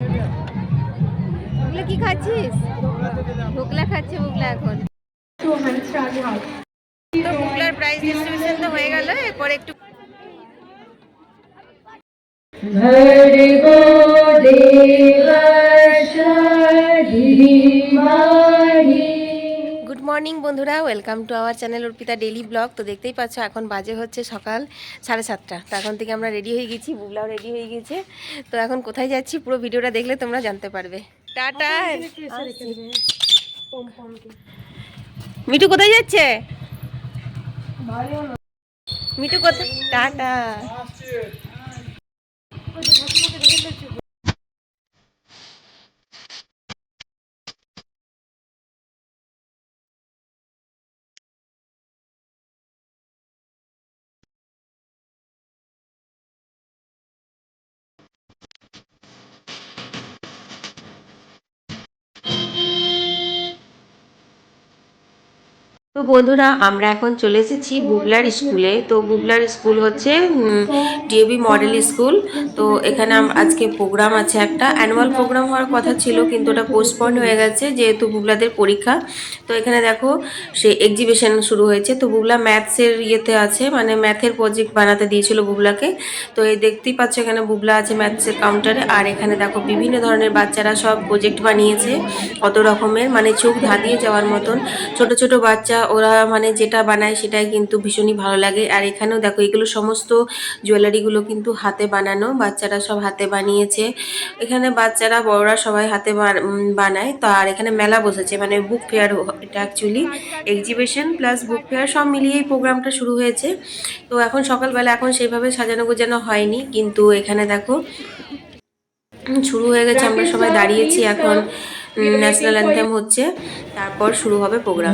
ওগুলো কি খাচ্ছিস? ঢোকলা খাচ্ছে ওগুলা এখন। তো ঢোকলার প্রাইস ডিস্ট্রিবিউশন তো হয়ে গেল, এরপর একটু ভর্গো দেবশাধিমা মর্নিং, বন্ধুরা। Welcome to our channel Arpita daily blog. তো দেখতেই পাচ্ছ, এখন বাজে হচ্ছে সকাল সাড়ে সাতটা। তো এখন থেকে আমরা রেডি হয়ে গেছি, বুবলাও রেডি হয়ে গেছে। তো এখন কোথায় যাচ্ছি পুরো ভিডিওটা দেখলে তোমরা জানতে পারবে। টাটা! মিঠু কোথায় যাচ্ছে? মিঠু কোথায়? টাটা! তো বন্ধুরা, আমরা এখন চলে এসেছি বুবলার স্কুলে। তো বুবলার স্কুল হচ্ছে ডিএবি মডেল স্কুল। তো এখানে আজকে প্রোগ্রাম আছে একটা। অ্যানুয়াল প্রোগ্রাম হওয়ার কথা ছিল, কিন্তু ওটা পোস্টপন্ড হয়ে গেছে, যেহেতু বুবলাদের পরীক্ষা। তো এখানে দেখো, সে এক্সিবিশন শুরু হয়েছে। তো বুবলা ম্যাথসের ইয়েতে আছে মানে ম্যাথের প্রজেক্ট বানাতে দিয়েছিল বুবলাকে। তো এই দেখতেই পাচ্ছ এখানে বুবলা আছে ম্যাথসের কাউন্টারে আর এখানে দেখো, বিভিন্ন ধরনের বাচ্চারা সব প্রজেক্ট বানিয়েছে, কত রকমের মানে চোখ ধাঁধিয়ে যাওয়ার মতন। ছোট ছোট বাচ্চা ওরা মানে যেটা বানায় সেটাই কিন্তু ভীষণই ভালো লাগে। আর এখানেও দেখো, এগুলো সমস্ত জুয়েলারিগুলো কিন্তু হাতে বানানো, বাচ্চারা সব হাতে বানিয়েছে। এখানে বাচ্চারা, বড়রা সবাই হাতে বানায়। তো আর এখানে মেলা বসেছে মানে বুক ফেয়ার এটা actually exhibition plus book fair সব মিলিয়েই প্রোগ্রামটা শুরু হয়েছে। তো এখন সকালবেলা এখন সেইভাবে সাজানো গোজানো হয়নি, কিন্তু এখানে দেখো, শুরু হয়ে গেছে, আমরা সবাই দাঁড়িয়েছি এখন। ন্যাশনাল অ্যান্থেম হচ্ছে তারপর শুরু হবে programme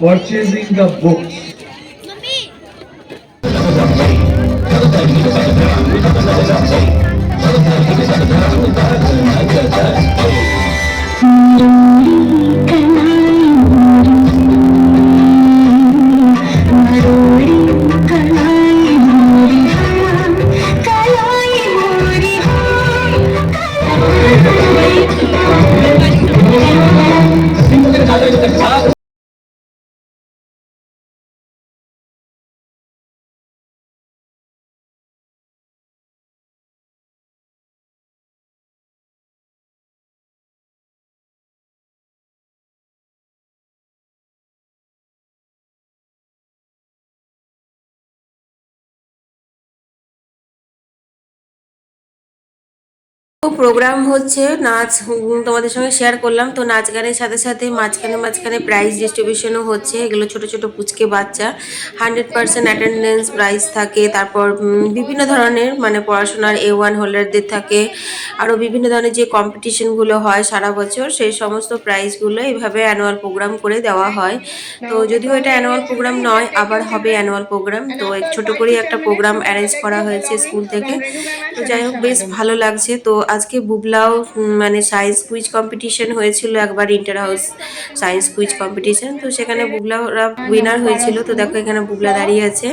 purchasing the books. Programme হচ্ছে নাচ তোমাদের সঙ্গে শেয়ার করলাম। তো নাচ গানের সাথে সাথে মাঝখানে মাঝখানে প্রাইজ ডিস্ট্রিবিউশনও হচ্ছে। এগুলো ছোট ছোট পুচকে বাচ্চা। হান্ড্রেড পার্সেন্ট অ্যাটেন্ডেন্স প্রাইজ থাকে। তারপর বিভিন্ন ধরনের মানে পড়াশোনার এ ওয়ান হোল্ডারদের থাকে। আরও বিভিন্ন ধরনের যে কম্পিটিশনগুলো হয় সারা বছর, সেই সমস্ত প্রাইজগুলো এইভাবে অ্যানুয়াল প্রোগ্রাম করে দেওয়া হয়। তো যদিও এটা অ্যানুয়াল প্রোগ্রাম নয়, আবার হবে অ্যানুয়াল প্রোগ্রাম তো ছোট করেই একটা প্রোগ্রাম অ্যারেঞ্জ করা হয়েছে স্কুল থেকে। তো যাই হোক, বেশ ভালো লাগছে। তো আজকে বুবলাও মানে সায়েন্স কুইজ কম্পিটিশন হয়েছিল একবার inter house science quiz competition তো সেখানে বুবলারা উইনার হয়েছিল। তো দেখো এখানে বুবলা দাঁড়িয়ে আছে।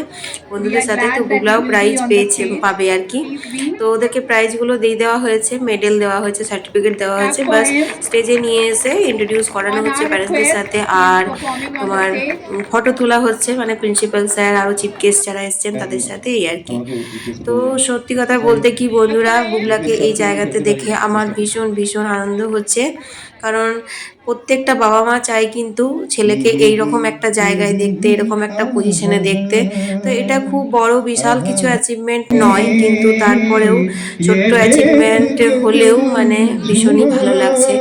বন্ধুদের সাথে তো বুবলাও প্রাইজ পেয়েছে, পাবে আর কি। তো ওদেরকে প্রাইজগুলো দিয়ে দেওয়া হয়েছে মেডেল দেওয়া হয়েছে সার্টিফিকেট দেওয়া হয়েছে। বাস স্টেজে নিয়ে এসে ইন্ট্রোডিউস করানো হচ্ছে প্যারেন্টসদের সাথে। আর তোমার ফটো তোলা হচ্ছে। মানে প্রিন্সিপাল স্যার আরও চিফ গেস্ট যারা এসছেন তাদের সাথে এই আর কি। তো সত্যি কথা বলতে কি বন্ধুরা, বুবলাকে এই জায়গাতে দেখে আমার ভীষণ ভীষণ আনন্দ হচ্ছে কারণ প্রত্যেকটা বাবা মা চায় কিন্তু ছেলেকে এই রকম একটা জায়গায় দেখতে এরকম একটা পজিশনে দেখতে তো এটা খুব বড় বিশাল কিছু অ্যাচিভমেন্ট নয় কিন্তু তারপরেও ছোট্ট অ্যাচিভমেন্ট হলেও মানে ভীষণই ভালো লাগছে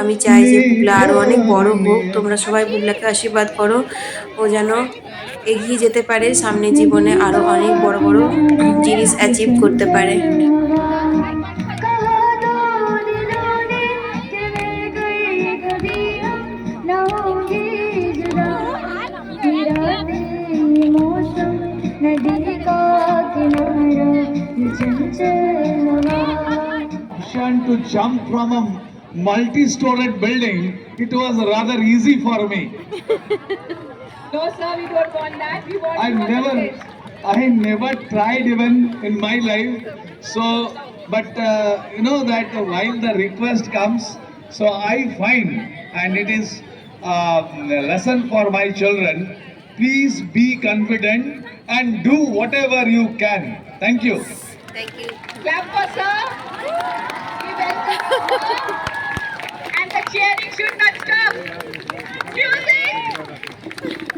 আমি চাই যে বুবলা আরও অনেক বড় হোক তোমরা সবাই বুবলাকে আশীর্বাদ করো ও যেন এগিয়ে যেতে পারে সামনে জীবনে আরও অনেক বড় বড় জিনিস অ্যাচিভ করতে পারে to jump from a multi-storied building, it was rather easy for me. No, sir, we don't want that. We want I you on the never. I never tried even in my life. So, but uh, you know that while the request comes, so I find, and it is uh, a lesson for my children. Please be confident and do whatever you can. Thank you. Thank you. Yambo, sir. We welcome you. And the cheering should not stop. Music.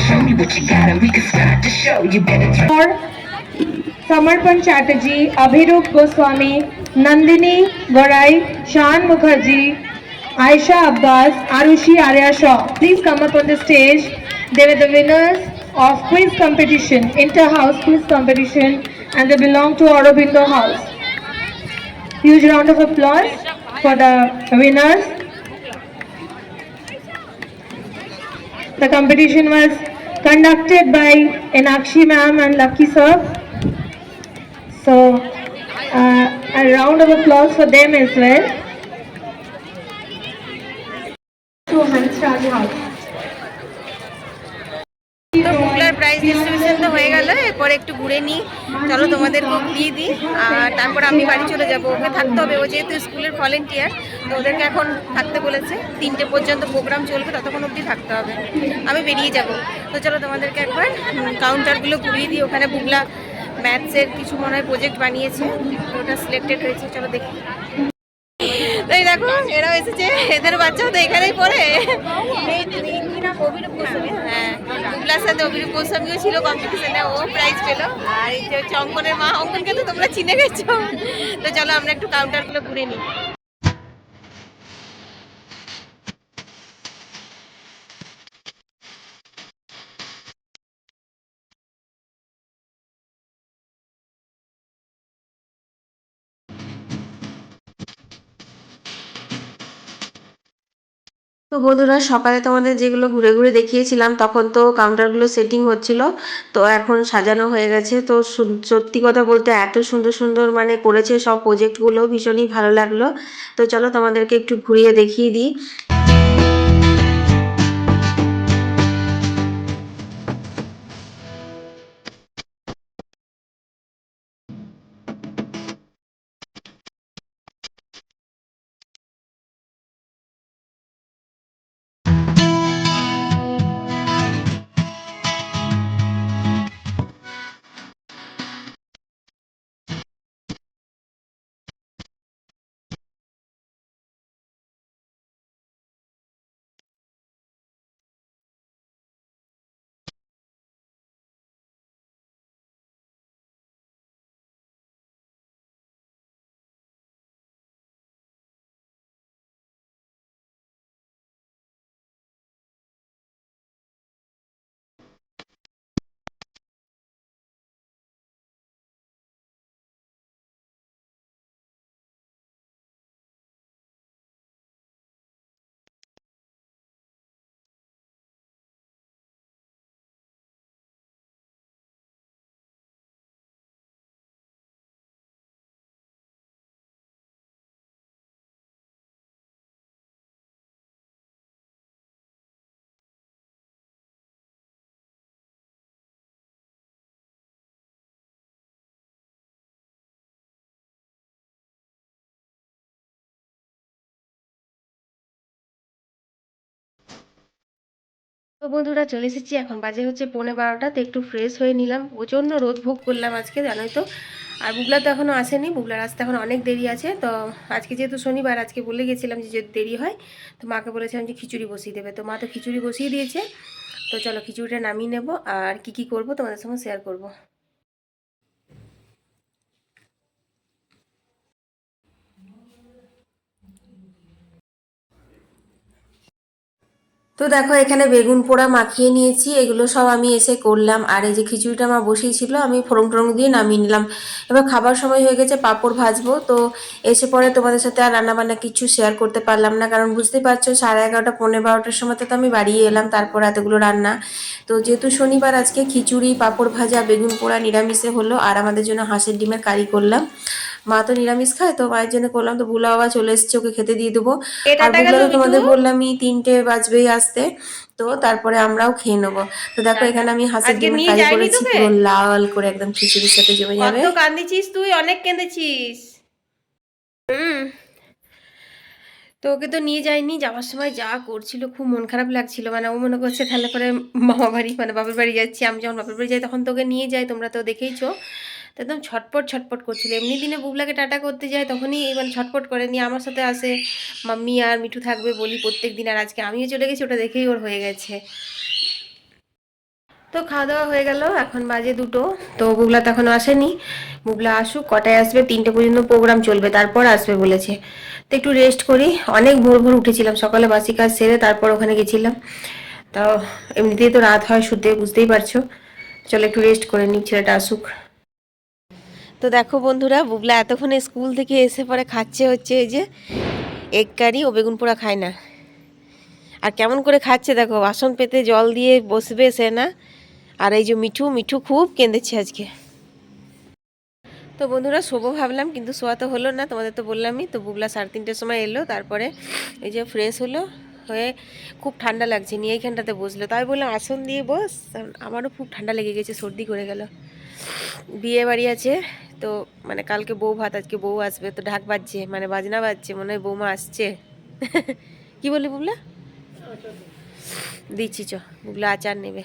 show me what you got and we can start the show. You better try. Or Samarpan Chatterjee, Abhirup Goswami, Nandini Gorai, Shan Mukherjee, Aisha Abbas, Arushi Arya Shaw. Please come up on the stage. They were the winners of quiz competition, inter-house quiz competition and they belong to Aurobindo House. Huge round of applause for the winners. The competition was conducted by Enakshi ma'am and Lucky sir. So, uh, a round of applause for them as well. Prize distribution তো হয়ে গেল এরপর একটু ঘুরে নিই। চলো তোমাদেরকে ঘুরিয়ে দিই। আর তারপর আমি বাড়ি চলে যাব। ওকে থাকতে হবে। ও যেহেতু স্কুলের ভলেন্টিয়ার তো ওদেরকে এখন থাকতে বলেছে। তিনটে পর্যন্ত প্রোগ্রাম চলবে ততক্ষণ অবধি থাকতে হবে। আমি বেরিয়ে যাব। তো চলো তোমাদেরকে একবার কাউন্টারগুলো ঘুরিয়ে দিই। ওখানে বুগলা ম্যাথসের কিছু মনে হয় প্রজেক্ট বানিয়েছে। ওটা সিলেক্টেড হয়েছে। চলো দেখি। তাই দেখো এরাও এসেছে। এদের বাচ্চাও তো এখানেই পড়ে। এই হ্যাঁ। বুবলার সাথে অভিরূপ গোস্বামীও ছিল কম্পিটিশনে ও প্রাইজ পেল। আর এই যে হচ্ছে মা অঙ্কনকে তো তোমরা চিনে গেছো। তো চলো আমরা একটু কাউন্টারগুলো ঘুরে নিই। তো বন্ধুরা, সকালে তোমাদের যেগুলো ঘুরে ঘুরে দেখিয়েছিলাম, তখন তো কাউন্টারগুলো সেটিং হচ্ছিল, তো এখন সাজানো হয়ে গেছে। তো সত্যি কথা বলতে এত সুন্দর সুন্দর মানে করেছে সব প্রজেক্টগুলো ভীষণই ভালো লাগল। তো চলো তোমাদেরকে একটু ঘুরিয়ে দেখিয়ে দিই। তো বন্ধুরা চলে এসেছি এখন বাজে হচ্ছে পৌনে বারোটা, তো একটু ফ্রেশ হয়ে নিলাম। প্রচণ্ড রোদ ভোগ করলাম আজকে, জানোই তো। আর বুগলা তো এখনও আসেনি বুগলার আসতে এখন অনেক দেরি আছে। তো আজকে যেহেতু শনিবার, আজকে বলে গেছিলাম যে যদি দেরি হয়, তো মাকে বলেছিলাম যে খিচুড়ি বসিয়ে দেবে। তো মা তো খিচুড়ি বসিয়ে দিয়েছে। তো চলো খিচুড়িটা নামিয়ে নেব। আর কি কি করব তোমাদের সঙ্গে শেয়ার করব। তো দেখো, এখানে বেগুন পোড়া মাখিয়ে নিয়েছি। এগুলো সব আমি এসে করলাম। আর এই যে খিচুড়িটা আমার বসিয়েছিল, আমি ফোড়ন টোড়ং দিয়ে নামিয়ে নিলাম। এবার খাবার সময় হয়ে গেছে, পাঁপড় ভাজবো। তো এসে পরে তোমাদের সাথে আর রান্নাবান্না কিছু শেয়ার করতে পারলাম না। কারণ বুঝতেই পারছ, সাড়ে এগারোটা পনেরো বারোটার সময় তো আমি বাড়িয়ে এলাম, তারপর এতগুলো রান্না। তো যেহেতু শনিবার, আজকে খিচুড়ি, পাঁপড় ভাজা, বেগুন পোড়া নিরামিষে হলো, আর আমাদের জন্য হাঁসের ডিমের কারি করলাম। মা তো নিরামিষ খায় তো মায়ের জন্য করলাম তো বুলা বাবা চলে এসেছে ওকে খেতে দিয়ে দেবো। আর তো তোমাদের? বললামই তিনটে বাজবেই আসতে তো তারপরে আমরাও খেয়ে নেব। তো দেখো এখানে আমি হাঁসের ডিমের নিয়ে করেছি পুরো লাল করে একদম খিচুড়ির সাথে জমে যাবে। কত কান্দিছিস তুই অনেক কেঁদেছিস। হুম। তো ওকে তো নিয়ে যায়নি যাওয়ার সময় যা করছিল খুব মন খারাপ লাগছিল। মানে ও মনে করছে তাহলে পরে মামা বাড়ি মানে বাপের বাড়ি যাচ্ছি আমি যখন বাপের বাড়ি যাই তখন তোকে নিয়ে যাই তোমরা তো দেখেইছো। একদম ছটপট ছটপট করছিল। এমনি দিনে বুবলাকে টাটা করতে যায়, তখনই মানে ছটপট করে নিয়ে আমার সাথে আসে। মাম্মি আর মিঠু থাকবে বলি প্রত্যেক দিন, আর আজকে আমিও চলে গেছি, ওটা দেখেই ওর হয়ে গেছে। তো খাওয়া দাওয়া হয়ে গেল, এখন বাজে দুটো। তো বুবলা তো এখনও আসেনি। বুবলা আসুক, কটায় আসবে? তিনটে পর্যন্ত প্রোগ্রাম চলবে, তারপর আসবে বলেছে। তো একটু রেস্ট করি। অনেক ভোর ভোর উঠেছিলাম, সকালে বাসি কাজ সেরে তারপর ওখানে গেছিলাম। তো এমনিতেই তো রাত হয়, শুতে বুঝতেই পারছ। চলো একটু রেস্ট করে নিই, ছেলেটা আসুক। তো দেখো বন্ধুরা, বুবলা এতক্ষণে স্কুল থেকে এসে পরে খাচ্ছে হচ্ছে এই যে এগ কারি ও বেগুন পোড়া খায় না। আর কেমন করে খাচ্ছে দেখো, বাসন পেতে জল দিয়ে বসবে সে না। আর এই যে মিঠু মিঠু খুব কেঁদেছে আজকে। তো বন্ধুরা, শোবো ভাবলাম, কিন্তু শোয়া তো হলো না, তোমাদের তো বললামই। তো বুবলা সাড়ে তিনটের সময় এলো, তারপরে এই যে ফ্রেশ হলো, হয়ে খুব ঠান্ডা লাগছে, নিয়ে এইখানটাতে বসল। তাই বললাম, আসন দিয়ে বস আমারও খুব ঠান্ডা লেগে গেছে, সর্দি করে গেল। বিয়ে বাড়ি আছে তো মানে কালকে বউ ভাত, আজকে বউ আসবে, তো ঢাক বাজছে মানে বাজনা বাজছে, মনে হয় বৌমা আসছে। কি বলি বুবলা? দিচ্ছি, চ, বুবলা আচার নেবে।